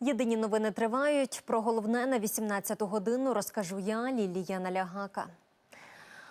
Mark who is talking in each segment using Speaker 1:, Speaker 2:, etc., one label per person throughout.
Speaker 1: Єдині новини тривають. Про головне на 18-ту годину розкажу я, Лілія Налягака.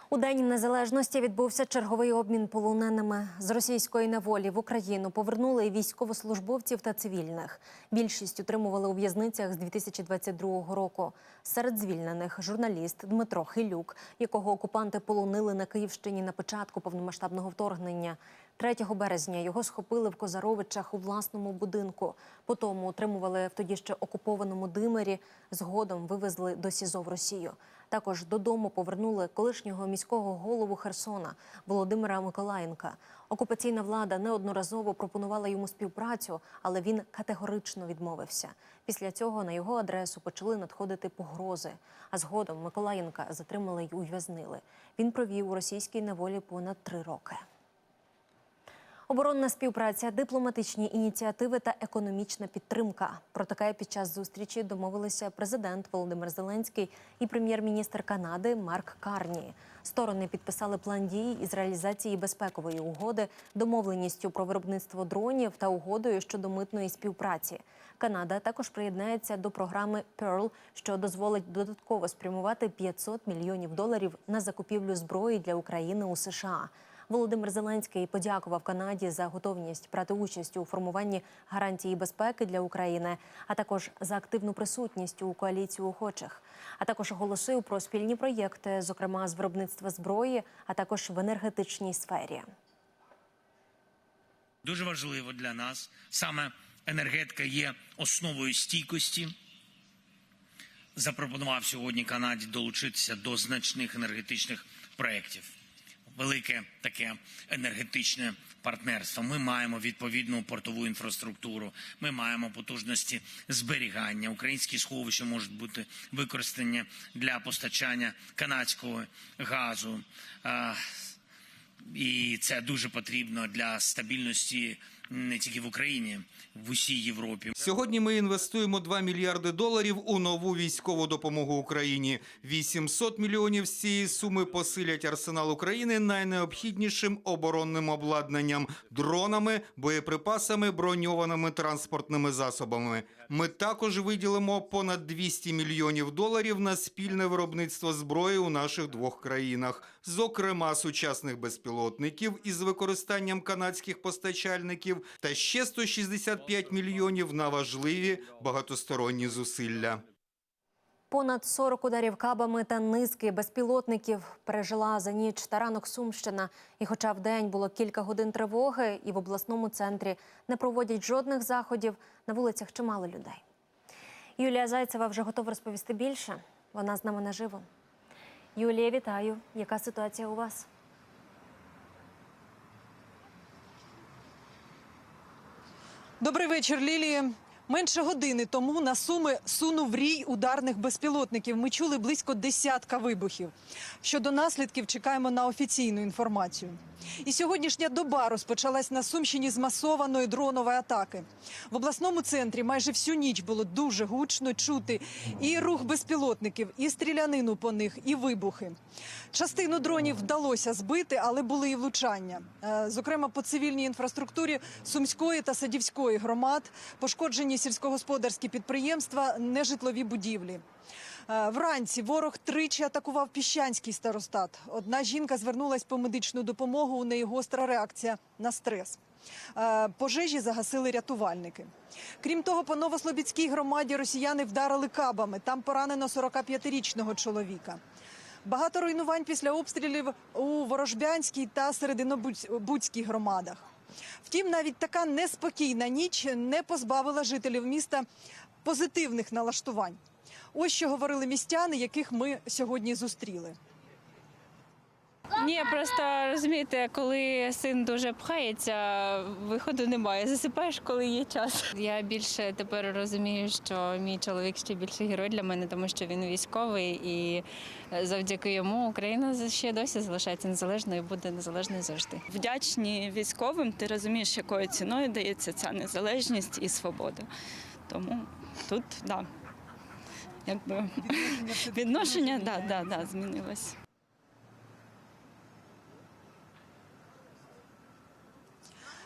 Speaker 1: У День Незалежності відбувся черговий обмін полоненими. З російської неволі в Україну повернули військовослужбовців та цивільних. Більшість утримували у в'язницях з 2022 року. Серед звільнених журналіст Дмитро Хилюк, якого окупанти полонили на Київщині на початку повномасштабного вторгнення. 3 березня його схопили в Козаровичах у власному будинку. Потім утримували в тоді ще окупованому Димирі. Згодом вивезли до СІЗО в Росію. Також додому повернули колишнього міського голову Херсона Володимира Миколаєнка. Окупаційна влада неодноразово пропонувала йому співпрацю, але він категорично відмовився. Після цього на його адресу почали надходити погрози. А згодом Миколаєнка затримали й ув'язнили. Він провів у російській неволі понад три роки. Оборонна співпраця, дипломатичні ініціативи та економічна підтримка. Про таке під час зустрічі домовилися президент Володимир Зеленський і прем'єр-міністр Канади Марк Карні. Сторони підписали план дій із реалізації безпекової угоди, домовленістю про виробництво дронів та угодою щодо митної співпраці. Канада також приєднається до програми Pearl, що дозволить додатково спрямувати 500 мільйонів доларів на закупівлю зброї для України у США. Володимир Зеленський подякував Канаді за готовність брати участь у формуванні гарантії безпеки для України, а також за активну присутність у коаліції охочих. А також оголосив про спільні проєкти, зокрема з виробництва зброї, а також в енергетичній сфері.
Speaker 2: Дуже важливо для нас саме енергетика є основою стійкості. Запропонував сьогодні Канаді долучитися до значних енергетичних проєктів. Велике таке енергетичне партнерство. Ми маємо відповідну портову інфраструктуру. Ми маємо потужності зберігання. Українські сховища можуть бути використані для постачання канадського газу. І це дуже потрібно для стабільності не тільки в Україні, в усій Європі.
Speaker 3: Сьогодні ми інвестуємо 2 мільярди доларів у нову військову допомогу Україні. 800 мільйонів з цієї суми посилять арсенал України найнеобхіднішим оборонним обладнанням – дронами, боєприпасами, броньованими транспортними засобами. Ми також виділимо понад 200 мільйонів доларів на спільне виробництво зброї у наших двох країнах, зокрема сучасних безпілотників із використанням канадських постачальників та ще 165 мільйонів на важливі багатосторонні зусилля.
Speaker 1: Понад 40 ударів кабами та низки безпілотників пережила за ніч та ранок Сумщина. І хоча в день було кілька годин тривоги, і в обласному центрі не проводять жодних заходів, на вулицях чимало людей. Юлія Зайцева вже готова розповісти більше. Вона з нами наживо. Юлія, вітаю. Яка ситуація у вас?
Speaker 4: Добрий вечір, Лілії. Менше години тому на суми сунув рій ударних безпілотників. Ми чули близько десятка вибухів. Щодо наслідків, чекаємо на офіційну інформацію. І сьогоднішня доба розпочалась на Сумщині з масованої дронової атаки. В обласному центрі майже всю ніч було дуже гучно чути і рух безпілотників, і стрілянину по них, і вибухи. Частину дронів вдалося збити, але були і влучання. Е, Зокрема, по цивільній інфраструктурі Сумської та Садівської громад пошкоджені сільськогосподарські підприємства, нежитлові будівлі. Е, Вранці ворог тричі атакував піщанський старостат. Одна жінка звернулась по медичну допомогу. У неї гостра реакція на стрес. Е, Пожежі загасили рятувальники. Крім того, по Новослобідській громаді росіяни вдарили кабами. Там поранено 45-річного чоловіка. Багато руйнувань після обстрілів у Ворожбянській та Серединобудській громадах. Втім, навіть така неспокійна ніч не позбавила жителів міста позитивних налаштувань. Ось що говорили містяни, яких ми сьогодні зустріли.
Speaker 5: Ні, просто розумієте, коли син дуже пхається, виходу немає. Засипаєш, коли є час. Я більше тепер розумію, що мій чоловік ще більше герой для мене, тому що він військовий, і завдяки йому Україна ще досі залишається незалежною і буде незалежною завжди.
Speaker 6: вдячні військовим. Ти розумієш, якою ціною дається ця незалежність і свобода. Тому тут да, якби відношення да, да, да, змінилось.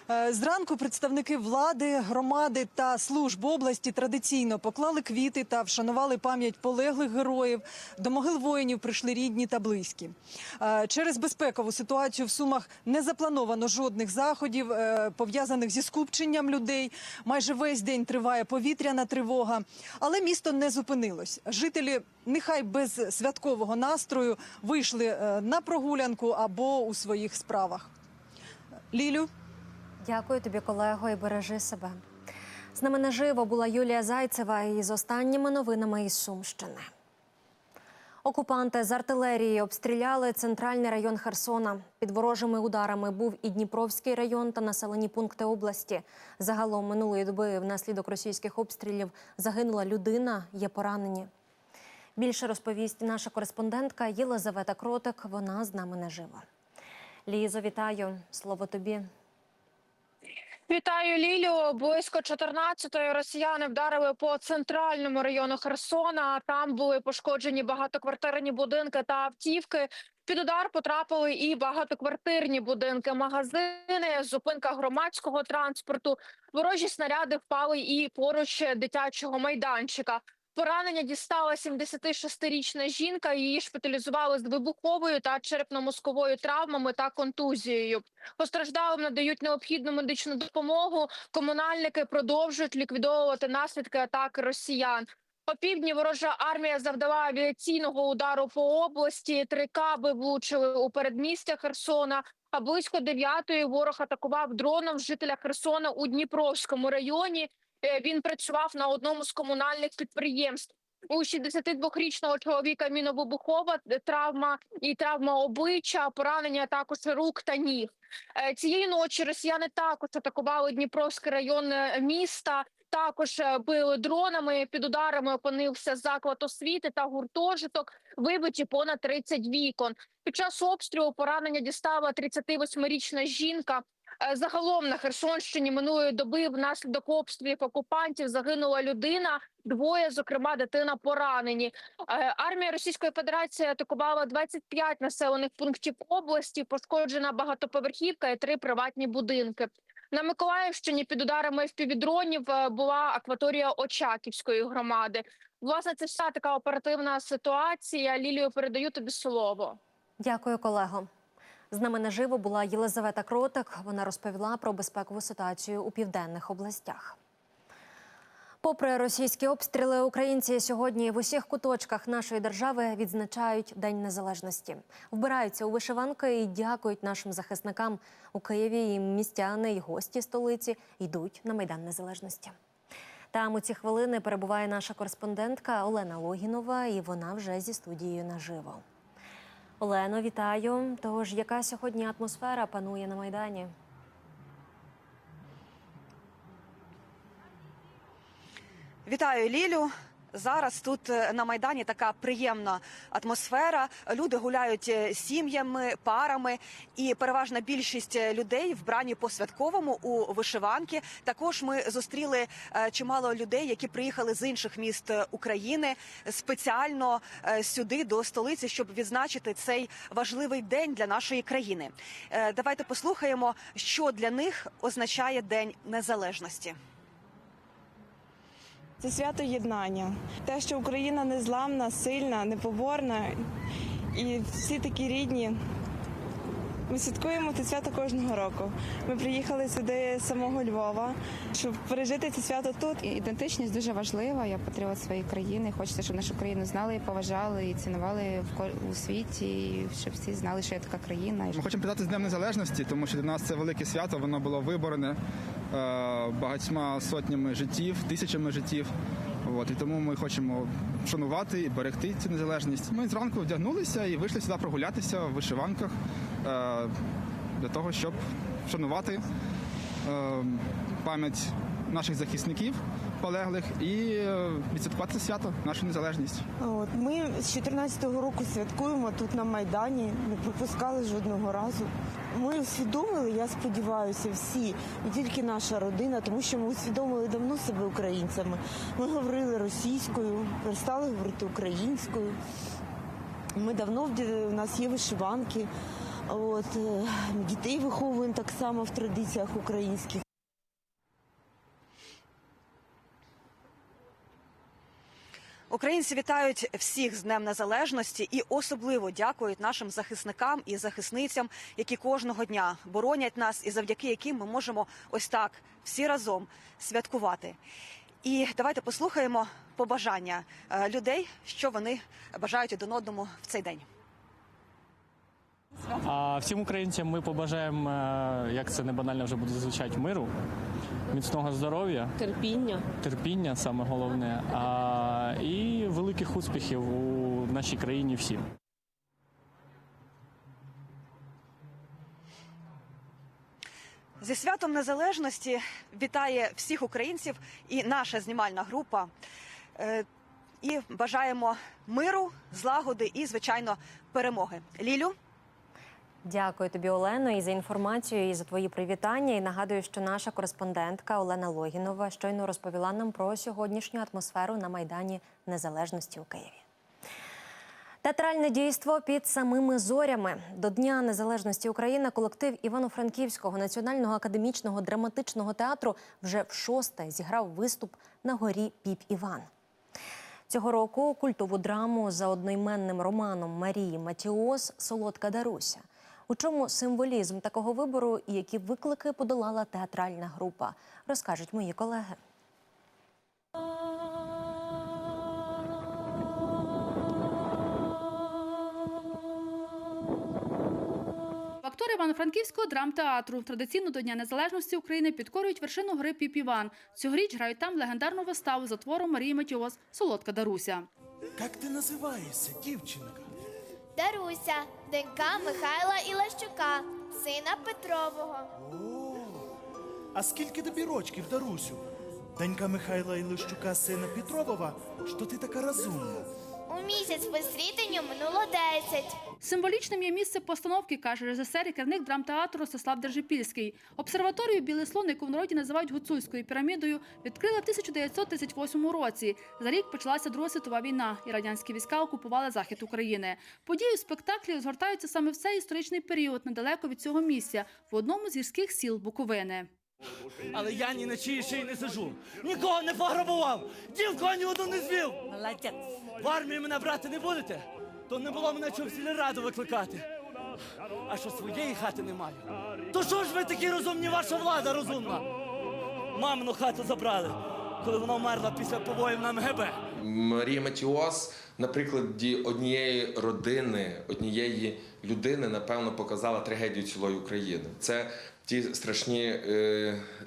Speaker 4: Зранку представники влади, громади та служб області традиційно поклали квіти та вшанували пам'ять полеглих героїв. До могил воїнів прийшли рідні та близькі. Е, Через безпекову ситуацію в Сумах не заплановано жодних заходів, е, пов'язаних зі скупченням людей. Майже весь день триває повітряна тривога. Але місто не зупинилось. Жителі, нехай без святкового настрою, вийшли е, на прогулянку або у своїх справах. Лілю.
Speaker 1: Дякую тобі, колего, і бережи себе. З нами наживо була Юлія Зайцева із останніми новинами із Сумщини. Окупанти з артилерії обстріляли центральний район Херсона. Під ворожими ударами був і Дніпровський район та населені пункти області. Загалом минулої доби внаслідок російських обстрілів загинула людина, є поранені. Більше розповість наша кореспондентка Єлизавета Кротик. Вона з нами наживо. Лізо, вітаю. Слово тобі.
Speaker 7: Вітаю Лілю. Близько 14-ї росіяни вдарили по центральному району Херсона. Там були пошкоджені багатоквартирні будинки та автівки. Під удар потрапили і багатоквартирні будинки, магазини, зупинка громадського транспорту. Ворожі снаряди впали і поруч дитячого майданчика. Поранення дістала 76-річна жінка. Її шпиталізували з вибуховою та черепно-мозковою травмами та контузією. Постраждалим надають необхідну медичну допомогу. Комунальники продовжують ліквідовувати наслідки атаки росіян. Опівдні ворожа армія завдала авіаційного удару по області. Три каби влучили у передмістя Херсона. А близько дев'ятої ворог атакував дроном жителя Херсона у Дніпровському районі. Е, Він працював на одному з комунальних підприємств. У 62-річного чоловіка міновибухова травма і травма обличчя, поранення також рук та ніг. Е, Цієї ночі росіяни також атакували Дніпровський район е, міста. Також е, били дронами. Під ударами опинився заклад освіти та гуртожиток. Вибиті понад 30 вікон. Під час обстрілу поранення дістала 38-річна жінка. Е, Загалом на Херсонщині минулої доби внаслідок обстрілів окупантів загинула людина. Двоє, зокрема, дитина поранені. Е, Армія Російської Федерації атакувала 25 населених пунктів області. Пошкоджена багатоповерхівка і три приватні будинки. На Миколаївщині під ударами впівдронів е, була акваторія Очаківської громади. Власне, це вся така оперативна ситуація. Лілію передаю тобі слово.
Speaker 1: Дякую, колего. З нами наживо була Єлизавета Кротик. Вона розповіла про безпекову ситуацію у південних областях. Попри російські обстріли, українці сьогодні в усіх куточках нашої держави відзначають День Незалежності, вбираються у вишиванки і дякують нашим захисникам у Києві. І містяни і гості столиці йдуть на майдан незалежності. Там у ці хвилини перебуває наша кореспондентка Олена Логінова, і вона вже зі студією наживо. Олено, вітаю. Тож, яка сьогодні атмосфера панує на майдані?
Speaker 8: Вітаю Лілю. Зараз тут е, на майдані така приємна атмосфера. Люди гуляють е, сім'ями, парами, і переважна більшість е, людей вбрані по святковому у вишиванки. Також ми зустріли чимало людей, які приїхали з інших міст України спеціально сюди до столиці, щоб відзначити цей важливий день для нашої країни. Давайте послухаємо, що для них означає День Незалежності.
Speaker 9: Це свято єднання. Те, що Україна незламна, сильна, непоборна і всі такі рідні. Ми святкуємо це свято кожного року. Ми приїхали сюди з самого Львова, щоб пережити це свято тут.
Speaker 10: Ідентичність дуже важлива. Я патріот своєї країни. Хочеться, щоб нашу країну знали, і поважали і цінували в у світі, і щоб всі знали, що є така країна.
Speaker 11: Ми хочемо привітати з Днем Незалежності, тому що для нас це велике свято. Воно було виборене е, багатьма сотнями життів, тисячами життів. От, і тому ми хочемо шанувати і берегти цю незалежність. Ми зранку вдягнулися і вийшли сюди прогулятися в вишиванках е, для того, щоб вшанувати е, пам'ять наших захисників полеглих і е, відсвяткувати це свято, нашу незалежність.
Speaker 9: От ми з 14-го року святкуємо тут на майдані. Не пропускали жодного разу. Ми усвідомили, я сподіваюся, всі, не тільки наша родина, тому що ми усвідомили давно себе українцями. Ми говорили російською, перестали говорити українською. Ми давно у нас є вишиванки. От, е, дітей виховуємо так само в традиціях українських.
Speaker 8: Українці вітають всіх з Днем Незалежності і особливо дякують нашим захисникам і захисницям, які кожного дня боронять нас, і завдяки яким ми можемо ось так всі разом святкувати. І давайте послухаємо побажання е, людей, що вони бажають один одному в цей день.
Speaker 12: А всім українцям ми побажаємо, е, як це не банально вже буде звучати, миру, міцного здоров'я,
Speaker 13: терпіння.
Speaker 12: терпіння саме головне, а, і великих успіхів у нашій країні всім.
Speaker 8: Зі святом незалежності вітає всіх українців і наша знімальна група. Е, І бажаємо миру, злагоди і, звичайно, перемоги. Лілю.
Speaker 1: Дякую тобі, Олено, і за інформацію, і за твої привітання. І нагадую, що наша кореспондентка Олена Логінова щойно розповіла нам про сьогоднішню атмосферу на Майдані Незалежності у Києві. Театральне дійство під самими зорями до Дня Незалежності України колектив Івано-Франківського національного академічного драматичного театру вже в шосте зіграв виступ на горі Піп Іван. Цього року культову драму за одноіменним романом Марії Матіос Солодка Даруся. У чому символізм такого вибору і які виклики подолала театральна група, розкажуть мої колеги.
Speaker 13: Актори Івано-Франківського драмтеатру традиційно до Дня Незалежності України підкорюють вершину гори Піп-Іван. Цьогоріч грають там легендарну виставу за твором Марії Матіос Солодка Даруся.
Speaker 14: Как ти називаєшся, дівчинка?
Speaker 15: Даруся, донька Михайла Ілащука, сина Петрового.
Speaker 14: О, а скільки тобі рочків, Дарусю? Донька Михайла Ілищука, сина Петрового, що ти така розумна?
Speaker 15: У місяць по стрітенню минуло 10.
Speaker 13: Символічним є місце постановки, каже режисер і керівник драмтеатру Ростислав Держипільський. Обсерваторію Білий слон, яку в народі називають гуцульською пірамідою, відкрили в 1938 році. За рік почалася Друга світова війна, і радянські війська окупували захід України. Події у спектаклі розгортаються саме в цей історичний період, недалеко від цього місця, в одному з гірських сіл Буковини.
Speaker 16: Але я ні на чиїй шиї не сижу. Нікого не пограбував, дівку ні одну не звів. Молодець. В армії мене брати не будете, то не було мене чого в сільраду викликати. А що своєї хати немає. То що ж ви такі розумні, ваша влада розумна? Мамину хату забрали, коли вона вмерла після побоїв на МГБ.
Speaker 17: Марія Матіос, на прикладі однієї родини, однієї людини, напевно, показала трагедію цілої України. Це ті страшні е,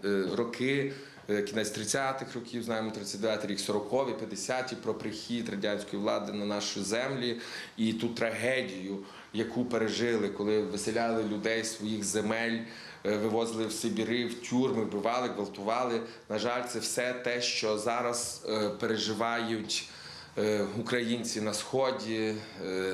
Speaker 17: е, роки, е, кінець 30-х років, знаємо 39-й рік, 40-ві, 50-ті, про прихід радянської влади на наші землі і ту трагедію, яку пережили, коли виселяли людей з своїх земель. Вивозили в Сибіри, в тюрми, вбивали, гвалтували. На жаль, це все те, що зараз переживають українці на сході,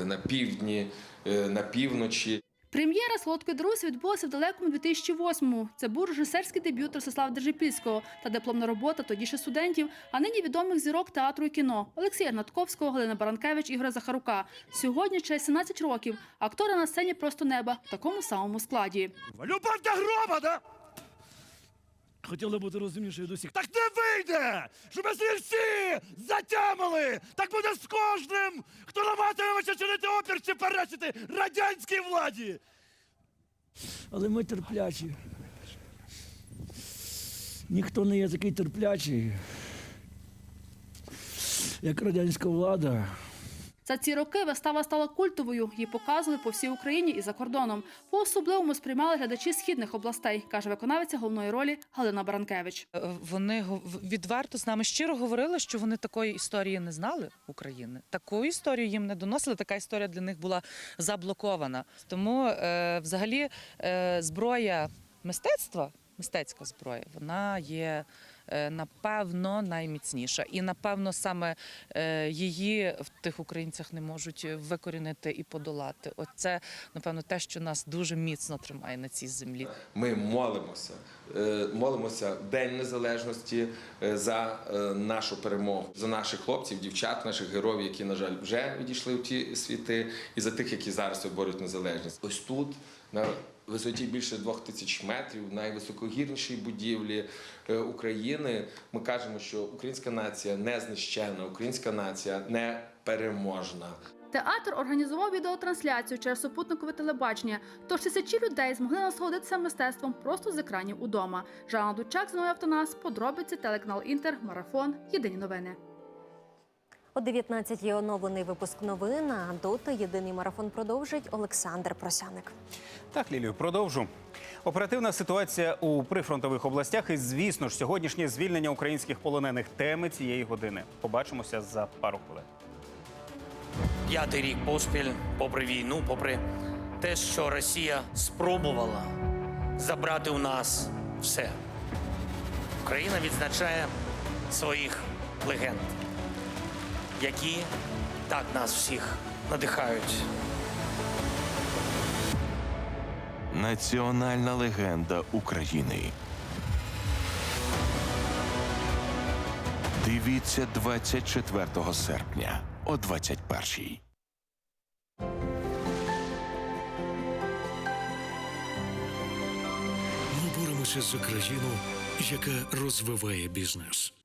Speaker 17: на півдні, на півночі.
Speaker 13: Прем'єра Солодкий друзі відбулася в далекому 2008-му. Це був режисерський дебют Ростислава Держипільського та дипломна робота тоді ще студентів, а нині відомих зірок театру і кіно Олексія Натковського, Галина Баранкевич, Ігоря Захарука. Сьогодні через 17 років. Актори на сцені просто неба в такому самому складі.
Speaker 14: Любов до гроба, да? Хотіли бути розумнішою до всіх. Так не вийде! Щоб ми всі затямили! Так буде з кожним, хто намагатиметься чинити опір чи перечити радянській владі!
Speaker 16: Але ми терплячі. Ніхто не є такий терплячий, як радянська влада.
Speaker 13: За ці роки вистава стала культовою. Її показували по всій Україні і за кордоном. По особливому сприймали глядачі східних областей, каже виконавиця головної ролі Галина Баранкевич.
Speaker 18: Вони гов- відверто з нами щиро говорили, що вони такої історії не знали України. Таку історію їм не доносили. Така історія для них була заблокована. Тому, е, взагалі, е, зброя мистецтва, мистецька зброя, вона є е, напевно найміцніша. І напевно саме е, її в тих українцях не можуть викорінити і подолати. Оце напевно те, що нас дуже міцно тримає на цій землі.
Speaker 17: Ми молимося, е, молимося День Незалежності е, за е, нашу перемогу, за наших хлопців, дівчат, наших героїв, які, на жаль, вже відійшли в ті світи, і за тих, які зараз виборють незалежність. Ось тут, на висоті більше двох тисяч метрів, найвисокогірнішій будівлі е, України, ми кажемо, що українська нація не знищена, українська нація не переможна.
Speaker 13: Театр організував відеотрансляцію через супутникове телебачення, тож тисячі людей змогли насолодитися мистецтвом просто з екранів удома. Жанна Дучак, Зиновій Автонас, подробиці, телеканал Інтер, Марафон, Єдині новини.
Speaker 1: О 19-й оновлений випуск новин. А доти єдиний марафон продовжить Олександр Просяник.
Speaker 19: Так, Лілію, продовжу. Оперативна ситуація у прифронтових областях і, звісно ж, сьогоднішнє звільнення українських полонених теми цієї години. Побачимося за пару хвилин.
Speaker 2: П'ятий рік поспіль, попри війну, попри те, що Росія спробувала забрати у нас все. Україна відзначає своїх легенд, які так нас всіх надихають.
Speaker 20: Національна легенда України. Дивіться 24 серпня о 21-й.
Speaker 21: Ми боремося за країну, яка розвиває бізнес.